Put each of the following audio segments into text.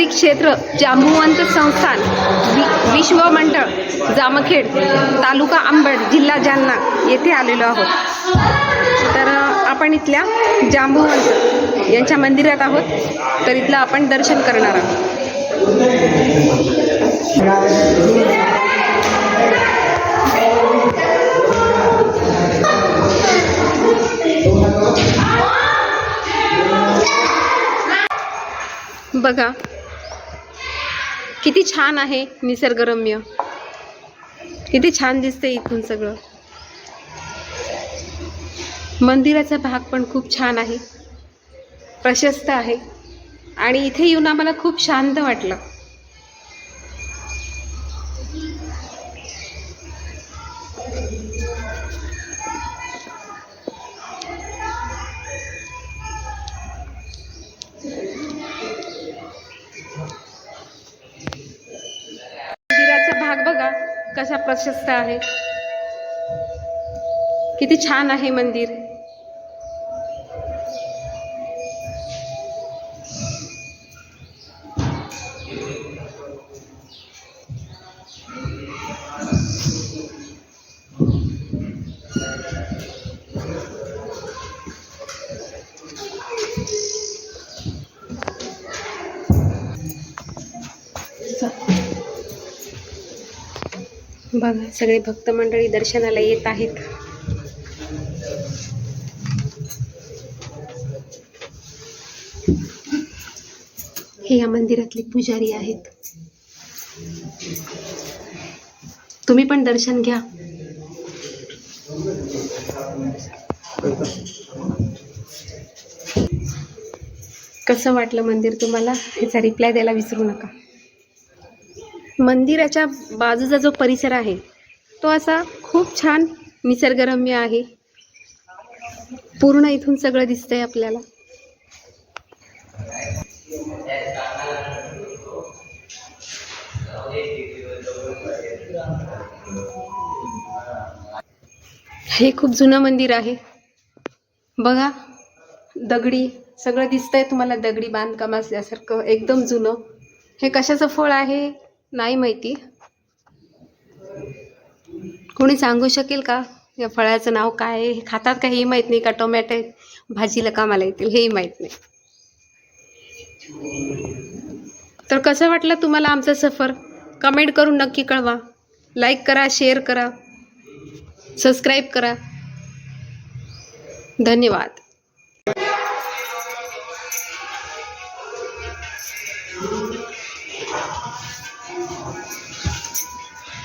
श्री क्षेत्र जांबुवंत संस्थान वि विश्व मंडळ जामखेड तालुका आंबड जिल्हा जालना येथे आलेलो आहोत. तर आपण इथल्या जांबुवंत यांच्या मंदिरात आहोत. तर इथलं आपण दर्शन करणार आहोत. बघा किती छान आहे निसर्गरम्य. किती छान दिसते इथून सगळं. मंदिराचा भाग पण खूप छान आहे. प्रशस्त आहे. आणि इथे येऊन आम्हाला खूप शांत वाटलं. बघा कसा प्रशस्त आहे? किती छान आहे मंदिर. बघा सगळे भक्त मंडळी दर्शनाला येत आहेत. हे या मंदिरातले पुजारी आहेत. तुम्ही पण दर्शन घ्या. कसं वाटलं मंदिर तुम्हाला? याचा रिप्लाय द्यायला विसरू नका. मंदिराच्या बाजूचा जो परिसर आहे तो असा खूप छान निसर्गरम्य आहे. पूर्ण इथून सगळं दिसतंय आपल्याला. हे खूप जुनं मंदिर आहे. बघा दगडी सगळं दिसतंय तुम्हाला दगडी बांधकाम असल्यासारखं एकदम जुनं. हे कशाचं फळ आहे? नाही माहिती. कोणी सांगू शकेल का? या फळाचं नाव काय आहे? हे खातात का हेही माहीत नाही का? टोमॅटो भाजीला कामाला येतील हेही माहीत नाही. तर कसं वाटलं तुम्हाला आमचा सफर? कमेंट करून नक्की कळवा. लाईक करा शेअर करा. सबस्क्राईब करा. धन्यवाद.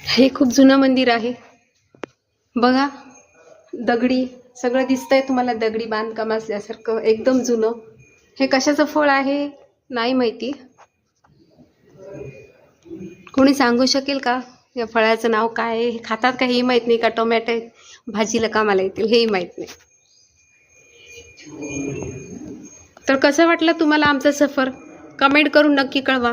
हे खूप जुनं मंदिर आहे. बघा दगडी सगळं दिसतंय तुम्हाला दगडी बांधकाम असल्यासारखं एकदम जुनं. हे कशाचं फळ आहे? नाही माहिती. कोणी सांगू शकेल का? या फळाचं नाव काय आहे? हे खातात का? हेही माहीत नाही का? टोमॅटो आहेत, भाजीला कामाला येतील? हेही माहीत नाही. तर कसं वाटलं तुम्हाला आमचा सफर? कमेंट करून नक्की कळवा.